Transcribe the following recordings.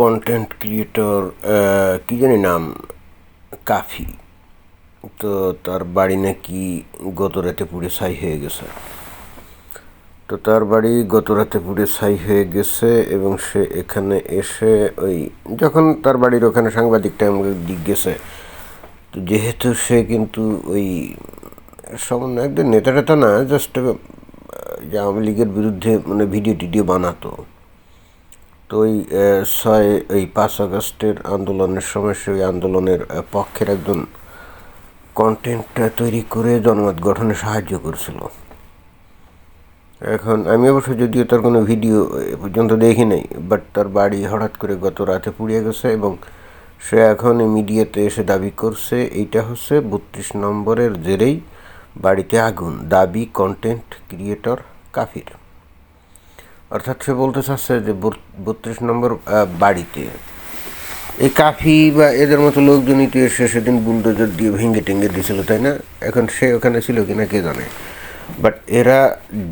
Content creator কী জানি নাম? কাফি। তো তার বাড়ি নাকি গত রাতে পুড়ে ছাই হয়ে গেছে। তো তার বাড়ি গত রাতে পুড়ে ছাই হয়ে গেছে এবং সে এখানে এসে ওই যখন তার বাড়ির ওখানে সাংবাদিকটা আমাকে দিক গেছে, তো যেহেতু সে কিন্তু ওই সামান্য একজন নেতা টেতা না জাস্ট যে আওয়ামী লীগের বিরুদ্ধে মানে ভিডিও টিডিও বানাতো তো ওই ছয় ওই পাঁচ আগস্টের আন্দোলনের সময় সে ওই আন্দোলনের পক্ষের একজন কন্টেন্ট তৈরি করে জনমত গঠনে সাহায্য করছিল। এখন আমি অবশ্য যদিও তার কোনো ভিডিও এ পর্যন্ত দেখি নাই বাট তার বাড়ি হঠাৎ করে গত রাতে পুড়িয়ে গেছে এবং সে এখন মিডিয়াতে এসে দাবি করছে, এইটা হচ্ছে বত্রিশ নম্বরের জেরেই বাড়িতে আগুন, দাবি কন্টেন্ট ক্রিয়েটর কাফির। অর্থাৎ সে বলতে চাচ্ছে যে বত্রিশ নম্বর বাড়িতে। এই কাফি বা এদের মতো লোকজনই তো এসে সেদিন বুলডোজার দিয়ে ভেঙে টেঙ্গে দিয়েছিল তাই না? এখন সে ওখানে ছিল কিনা কে জানে? বাট এরা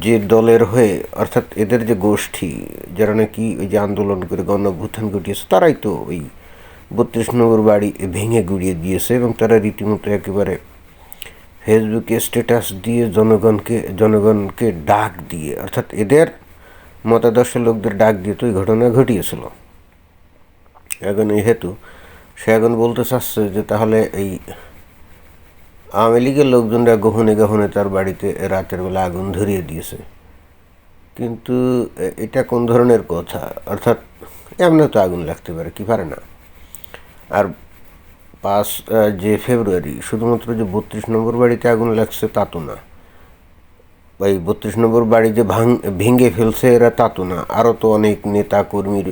যে দলের হয়ে, অর্থাৎ এদের যে গোষ্ঠী, যারা নাকি ওই যে আন্দোলন করে গণভ্যুত্থান ঘটিয়েছে, তারাই তো ওই বত্রিশ নম্বর বাড়ি ভেঙে গুড়িয়ে দিয়েছে এবং তারা রীতিমতো একেবারে ফেসবুকে স্ট্যাটাস দিয়ে জনগণকে জনগণকে ডাক দিয়ে, অর্থাৎ এদের মতাদর্শ লোকদের ডাক দিয়ে তো এই ঘটনা ঘটিয়েছিল। এখন এই হেতু, সে এখন বলতে চাচ্ছে যে তাহলে এই আওয়ামী লীগের লোকজনরা গহনে গহনে তার বাড়িতে রাতের বেলা আগুন ধরিয়ে দিয়েছে। কিন্তু এটা কোন ধরনের কথা? অর্থাৎ এমনি তো আগুন লাগতে পারে, কি পারে না? আর পাঁচ যে ফেব্রুয়ারি, শুধুমাত্র যে বত্রিশ নম্বর বাড়িতে আগুন লাগছে তা তো না। এই বত্রিশ নম্বর বাড়ি যে ভাঙ, ভেঙে ফেলছে এরা তা তো না। আরও তো অনেক নেতা কর্মীর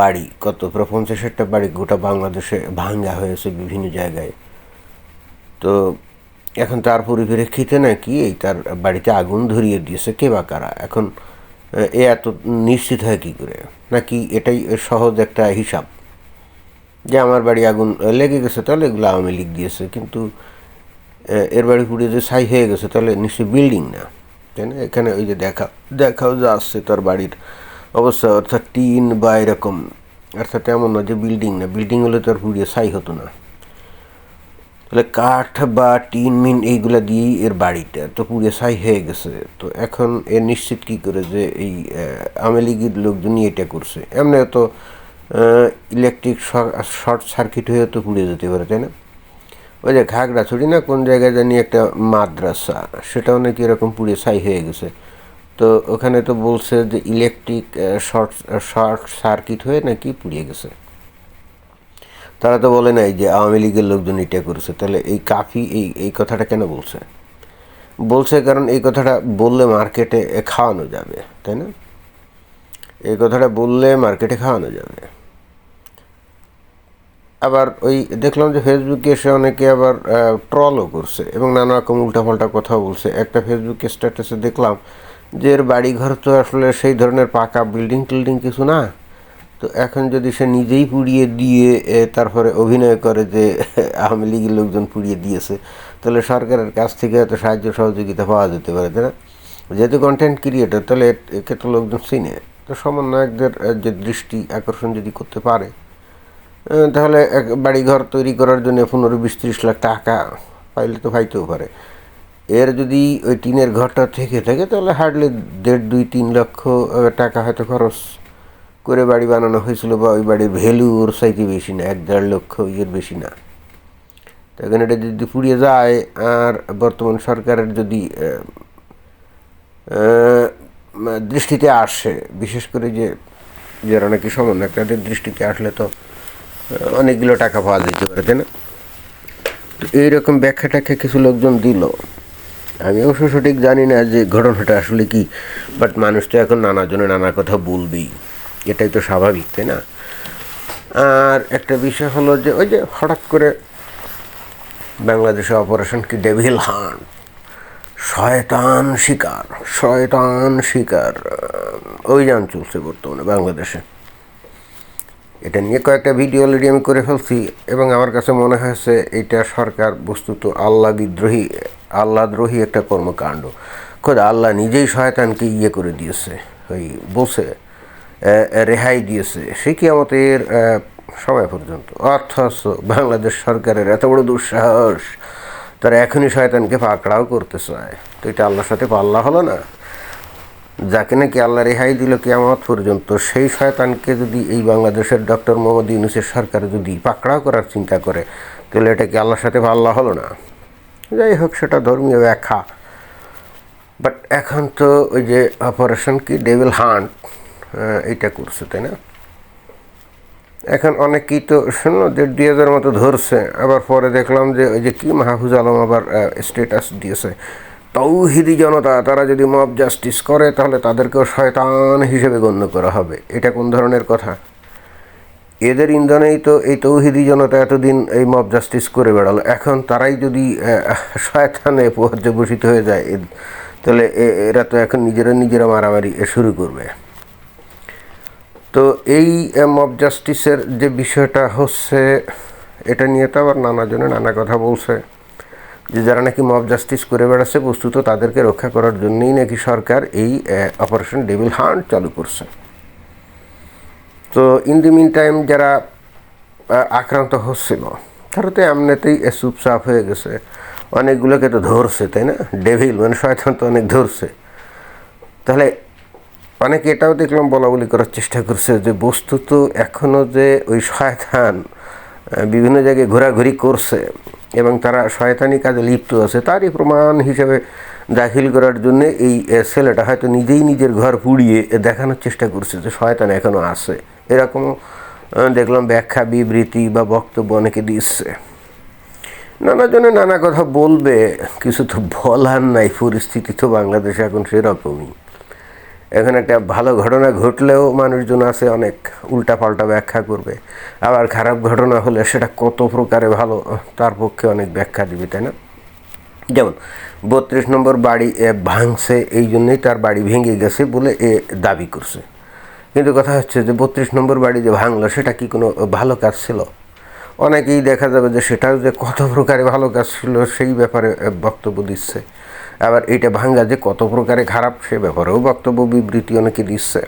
বাড়ি, কত প্রায় পঞ্চাশ ষাটটা বাড়ি গোটা বাংলাদেশে ভাঙ্গা হয়েছে বিভিন্ন জায়গায়। তো এখন তার পরিপ্রেক্ষিতে নাকি এই তার বাড়িতে আগুন ধরিয়ে দিয়েছে কে বা কারা? এখন, এ এত নিশ্চিত হয় কী করে? নাকি এটাই সহজ একটা হিসাব? যে আমার বাড়ি আগুন লেগে গেছে তাহলে এগুলো আওয়ামী লীগ দিয়েছে, কিন্তু এর বাড়ি পুড়িয়ে যে ছাই হয়ে গেছে তাহলে নিশ্চয়ই বিল্ডিং না। তাই না এখানে ওই যে দেখা, দেখাও যে আসছে তার বাড়ির অবস্থা, অর্থাৎ টিন বা এরকম। অর্থাৎ এমন না যে বিল্ডিং না বিল্ডিং হলে তো আর পুড়িয়ে ছাই হতো না। তাহলে কাঠ বা টিন, মিন এইগুলো দিয়েই এর বাড়িটা তো পুড়ে ছাই হয়ে গেছে। তো এখন এ নিশ্চিত কি করে যে এই আওয়ামী লীগের লোকজনই এটা করছে? এমনি তো ইলেকট্রিক শর্ট সার্কিট হয়ে তো পুড়ে যেতে পারে, তাই না? ওই যে ছড়ি না কোন জায়গায় জানি একটা মাদ্রাসা, সেটাও নাকি এরকম পুড়ে ছাই হয়ে গেছে। তো ওখানে তো বলছে যে ইলেকট্রিক শর্ট শর্ট সার্কিট হয়ে নাকি পুড়িয়ে গেছে। তারা তো বলে নাই যে আওয়ামী লীগের লোকজন এটা করেছে। তাহলে এই কাফি, এই এই কথাটা কেন বলছে? বলছে কারণ এই কথাটা বললে মার্কেটে খাওয়ানো যাবে, তাই না? এই কথাটা বললে মার্কেটে খাওয়ানো যাবে। আবার ওই দেখলাম যে ফেসবুকে এসে অনেকে আবার ট্রলও করছে এবং নানা রকম উল্টাপাল্টা কথা বলছে। একটা ফেসবুকে স্ট্যাটাসে দেখলাম যে এর বাড়িঘর তো আসলে সেই ধরনের পাকা বিল্ডিং টিল্ডিং কিছু না। তো এখন যদি সে নিজেই পুড়িয়ে দিয়ে তারপরে অভিনয় করে যে আওয়ামী লীগের লোকজন পুড়িয়ে দিয়েছে, তাহলে সরকারের কাছ থেকে হয়তো সাহায্য সহযোগিতা পাওয়া যেতে পারে, তাই না? যেহেতু কন্টেন্ট ক্রিয়েটার তাহলে একে তো লোকজন চিনে। তো সমন্বয়কদের যে দৃষ্টি আকর্ষণ যদি করতে পারে তাহলে এক বাড়িঘর তৈরি করার জন্য পনেরো বিশ ত্রিশ লাখ টাকা পাইলে তো পাইতেও পারে। এর যদি ওই টিনের ঘরটা থেকে থাকে, তাহলে হার্ডলি দেড় দুই তিন লক্ষ টাকা হয়তো খরচ করে বাড়ি বানানো হয়েছিল বা ওই বাড়ির ভ্যালু ওর সাইতে বেশি না, এক দেড় লক্ষ ইয়ের বেশি না। তখন এটা যদি পুড়িয়ে যায় আর বর্তমান সরকারের যদি দৃষ্টিতে আসে, বিশেষ করে যে, যারা নাকি সমন্বয় তাদের দৃষ্টিতে আসলে তো অনেকগুলো টাকা পাওয়া যেতে পারে, তাই না? তো এইরকম ব্যাখ্যা ট্যাখ্যা কিছু লোকজন দিল। আমি অবশ্য সঠিক জানি না যে ঘটনাটা আসলে কি বাট মানুষ তো এখন নানা জনে নানা কথা বলবেই। এটাই তো স্বাভাবিক, তাই না? আর একটা বিষয় হলো যে ওই যে হঠাৎ করে বাংলাদেশে অপারেশন কি ডেভিল হান্ট শয়তান শিকার শয়তান শিকার। অভিযান চলছে বর্তমানে বাংলাদেশে। এটা নিয়ে কয়েকটা ভিডিও অলরেডি আমি করে ফেলছি এবং আমার কাছে মনে হয়েছে এটা সরকার বস্তুত আল্লাহ বিদ্রোহী আল্লাহদ্রোহী একটা কর্মকাণ্ড। খোদ আল্লাহ নিজেই শয়তানকে ইয়ে করে দিয়েছে ওই বসে রেহাই দিয়েছে। সে কিয়ামতের আহ, সময় পর্যন্ত। অথচ বাংলাদেশ সরকারের এত বড় দুঃসাহস তারা এখনই শয়তানকে পাকড়াও করতে চায়। তো এটা আল্লাহর সাথে পাল্লা হলো না? যাকে নাকি আল্লাহ রেহাই দিল কিয়ামত পর্যন্ত, সেই শয়তানকে যদি এই বাংলাদেশের ডক্টর মোহাম্মদ ইউনুসের সরকার যদি পাকড়াও করার চিন্তা করে, তাহলে এটা কি আল্লাহর সাথে পাল্লা হলো না? যাই হোক, সেটা ধর্মীয় ব্যাখ্যা। বাট এখন তো ওই যে অপারেশন কি? ডেভিল হান্ট এইটা করছে, তাই না? এখন অনেকেই তো শোনো দেড় দুই হাজার মতো ধরছে। আবার পরে দেখলাম যে ওই যে কি মাহফুজ আলম আবার স্টেটাস দিয়েছে। তৌহিদি জনতা, তারা যদি মব জাস্টিস করে, তাহলে তাদেরকেও শয়তান হিসেবে গণ্য করা হবে। এটা কোন ধরনের কথা? এদের ইন্ধনেই তো এই তৌহিদি জনতা এতদিন এই মব জাস্টিস করে বেড়ালো। এখন তারাই যদি শয়তানে পর্যবসিত হয়ে যায় তাহলে এরা তো এখন নিজেরা নিজেরা মারামারি শুরু করবে। তো এই মব জাস্টিসের যে বিষয়টা হচ্ছে, এটা নিয়ে তো আবার নানাজনে নানা কথা বলছে। যে যারা নাকি মব জাস্টিস করে বেড়াচ্ছে, বস্তুত তাদেরকে রক্ষা করার জন্যই নাকি সরকার এই অপারেশন ডেভিল হান্ট চালু করছে। তো ইন দি মিন টাইম যারা আক্রান্ত হচ্ছিল, তারা তো এমনিতেই চুপচাপ হয়ে গেছে। অনেকগুলোকে তো ধরছে, তাই না? ডেভিল মানে শয়তান তো অনেক ধরছে। তাহলে অনেকে এটাও দেখলাম বলা বলি করার চেষ্টা করছে যে বস্তুত এখনও যে ওই শয়তান বিভিন্ন জায়গায় ঘোরাঘুরি করছে এবং তারা শয়তানি কাজে লিপ্ত আছে, তারই প্রমাণ হিসেবে দাখিল করার জন্য এই ছেলেটা হয়তো নিজেই নিজের ঘর পুড়িয়ে দেখানোর চেষ্টা করছে যে শয়তান এখনও আছে। এরকম দেখলাম ব্যাখ্যা, বিবৃতি বা বক্তব্য অনেকে দিচ্ছে। নানা জনে নানা কথা বলবে, কিছু তো বলার নাই, পরিস্থিতি তো বাংলাদেশে এখন সেরকমই। এখন একটা ভালো ঘটনা ঘটলেও মানুষজন আছে অনেক উল্টাপাল্টা ব্যাখ্যা করবে। আবার খারাপ ঘটনা হলে সেটা কত প্রকারে ভালো তার পক্ষে অনেক ব্যাখ্যা দিবে তাই না? যেমন বত্রিশ নম্বর বাড়ি এ, ভাঙছে এই জন্যই তার বাড়ি ভেঙে গেছে বলে এ দাবি করছে। কিন্তু কথা হচ্ছে যে বত্রিশ নম্বর বাড়ি যে ভাঙলো সেটা কি কোনো ভালো কাজ ছিল? অনেকেই দেখা যাবে যে সেটাও যে কত প্রকারে ভালো কাজ ছিল সেই ব্যাপারে বক্তব্য দিচ্ছে। আবার এটা ভাঙ্গা যে কত প্রকারে খারাপ, সে ব্যাপারেও বক্তব্য বিবৃতি অনেকে দিচ্ছে।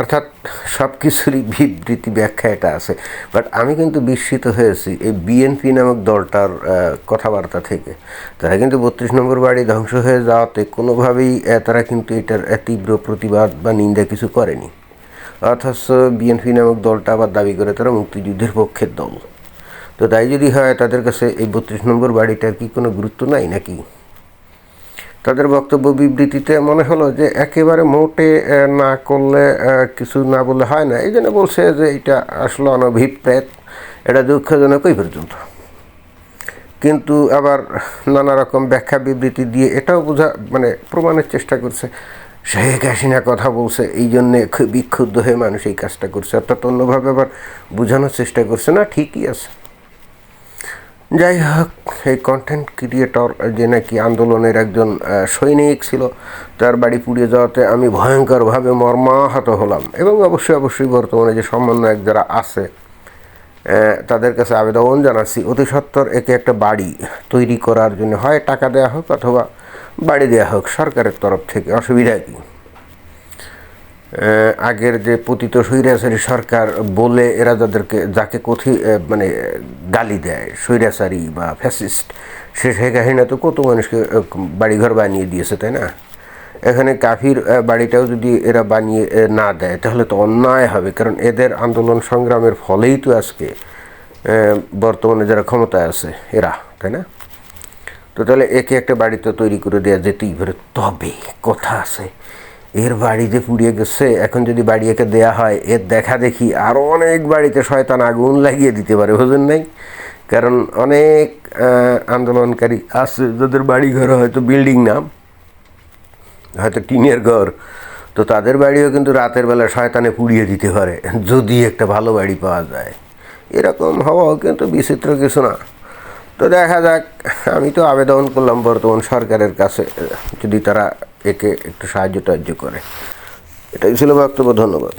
অর্থাৎ সব কিছুরই বিবৃতি ব্যাখ্যা এটা আছে। বাট আমি কিন্তু বিস্মিত হয়েছি এই বিএনপি নামক দলটার কথাবার্তা থেকে। তারা কিন্তু বত্রিশ নম্বর বাড়ি ধ্বংস হয়ে যাওয়াতে কোনোভাবেই তারা কিন্তু এটার তীব্র প্রতিবাদ বা নিন্দা কিছু করেনি। অথচ বিএনপি নামক দলটা আবার দাবি করে তারা মুক্তিযুদ্ধের পক্ষের দল। তো তাই যদি হয়, তাদের কাছে এই বত্রিশ নম্বর বাড়িটার কি কোনো গুরুত্ব নাই নাকি? তাদের বক্তব্য বিবৃতিতে মনে হলো যে একেবারে মোটে না করলে কিছু না বললে হয় না। এই জন্য বলছে যে এটা আসলে অনভিপ্রেত, এটা দুঃখজনক পর্যন্ত। কিন্তু আবার নানা রকম ব্যাখ্যা বিবৃতি দিয়ে এটাও বোঝা মানে প্রমাণের চেষ্টা করছে। শেখ হাসিনা কথা বলছে, এই জন্যে বিক্ষুব্ধ হয়ে মানুষ এই কাজটা করছে। অর্থাৎ অন্যভাবে আবার বোঝানোর চেষ্টা করছে। না, ঠিকই আছে। যাই হোক এই কন্টেন্ট ক্রিয়েটর যে নাকি আন্দোলনের একজন সৈনিক ছিল, তার বাড়ি পুড়িয়ে যাওয়াতে আমি ভয়ঙ্করভাবে মর্মাহত হলাম। এবং অবশ্যই অবশ্যই বর্তমানে যে সমন্বয়ক যারা আছে তাদের কাছে আবেদন জানাচ্ছি, অতি সত্বর একে একটা বাড়ি তৈরি করার জন্য হয়, টাকা দেওয়া হোক অথবা বাড়ি দেওয়া হোক, সরকারের তরফ থেকে। অসুবিধা কী? আগের যে পতিত স্বৈরাচারী সরকার বলে এরা যাদেরকে, যাকে কথি মানে গালি দেয়, স্বৈরাচারী বা ফ্যাসিস্ট সে শেখ হাসিনা তো কত মানুষকে বাড়িঘর বানিয়ে দিয়েছে, তাই না? এখানে কাফির বাড়িটাও যদি এরা বানিয়ে না দেয়, তাহলে তো অন্যায় হবে, কারণ এদের আন্দোলন সংগ্রামের ফলেই তো আজকে বর্তমানে যারা ক্ষমতায় আছে, এরা, তাই না? তো তাহলে একে একটা বাড়ি তো তৈরি করে দেওয়া যেতেই পারে। তবে কথা আছে এর বাড়ি যে পুড়িয়ে গেছে, এখন যদি বাড়ি একে দেয়া হয়, এর দেখা দেখি আরও অনেক বাড়িতে শয়তান আগুন লাগিয়ে দিতে পারে বুঝেন নাই? কারণ অনেক আন্দোলনকারী আছে, যাদের বাড়ি ঘর হয়তো বিল্ডিং না, হয়তো টিনের ঘর, তো তাদের বাড়িও কিন্তু রাতের বেলা শয়তানে পুড়িয়ে দিতে পারে, যদি একটা ভালো বাড়ি পাওয়া যায়। এরকম হওয়াও কিন্তু বিচিত্র কিছু না। তো দেখা যাক, আমি তো আবেদন করলাম বর্তমান সরকারের কাছে, যদি তারা একে একটু সাহায্য টাহায্য করে। এটাই ছিল বক্তব্য, ধন্যবাদ।